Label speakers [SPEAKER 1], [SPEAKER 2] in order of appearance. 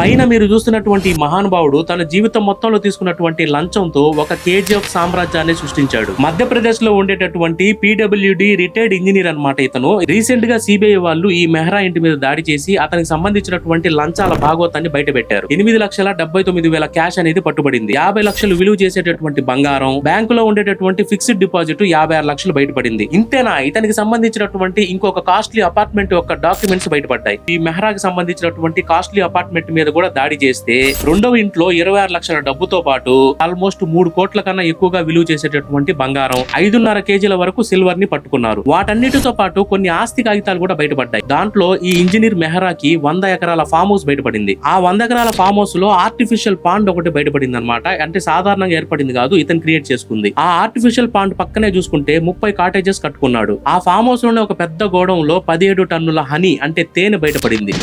[SPEAKER 1] పైన మీరు చూస్తున్నటువంటి మహానుభావుడు తన జీవితం మొత్తంలో తీసుకున్నటువంటి లంచంతో ఒక కేజీఎఫ్ సామ్రాజ్యాన్ని సృష్టించాడు. మధ్యప్రదేశ్లో ఉండేటటువంటి పీడబ్ల్యూడి రిటైర్డ్ ఇంజనీర్ అన్నమాట ఇతను. రీసెంట్గా సిబిఐ వాళ్ళు ఈ మెహ్రా ఇంటి మీద దాడి చేసి అతనికి సంబంధించినటువంటి లంచాల భాగవతాన్ని బయటపెట్టారు. ఎనిమిది లక్షల డెబ్బై తొమ్మిది వేల క్యాష్ అనేది పట్టుబడింది. యాభై లక్షలు విలువ చేసేటటువంటి బంగారం బ్యాంకులో ఉండేటటువంటి ఫిక్స్డ్ డిపాజిట్ యాభై ఆరు లక్షలు బయటపడింది. ఇంతేనా? ఇతనికి సంబంధించినటువంటి ఇంకొక కాస్ట్లీ అపార్ట్మెంట్ యొక్క డాక్యుమెంట్స్ బయటపడ్డాయి. ఈ మెహ్రాకి సంబంధించినటువంటి కాస్ట్లీ అపార్ట్మెంట్ మీద కూడా దాడి చేస్తే రెండవ ఇంట్లో ఇరవై ఆరు లక్షల డబ్బుతో పాటు ఆల్మోస్ట్ మూడు కోట్ల కన్నా ఎక్కువగా విలువ చేసేటటువంటి బంగారం ఐదున్నర కేజీల వరకు సిల్వర్ని పట్టుకున్నారు. వాటన్నిటితో పాటు కొన్ని ఆస్తి కాగితాలు కూడా బయటపడ్డాయి. దాంట్లో ఈ ఇంజనీర్ మెహరాకి వంద ఎకరాల ఫామ్ హౌస్ బయటపడింది. ఆ వంద ఎకరాల ఫామ్ హౌస్లో ఆర్టిఫిషియల్ పాండ్ ఒకటి బయటపడింది అనమాట అంటే సాధారణంగా ఏర్పడింది కాదు ఇతను క్రియేట్ చేసుకుంది. ఆ ఆర్టిఫిషియల్ పాండ్ పక్కనే చూసుకుంటే ముప్పై కాటేజెస్ కట్టుకున్నాడు. ఆ ఫామ్ హౌస్లోనే ఒక పెద్ద గోడంలో పదిహేడు టన్నుల హనీ అంటే తేనె బయటపడింది.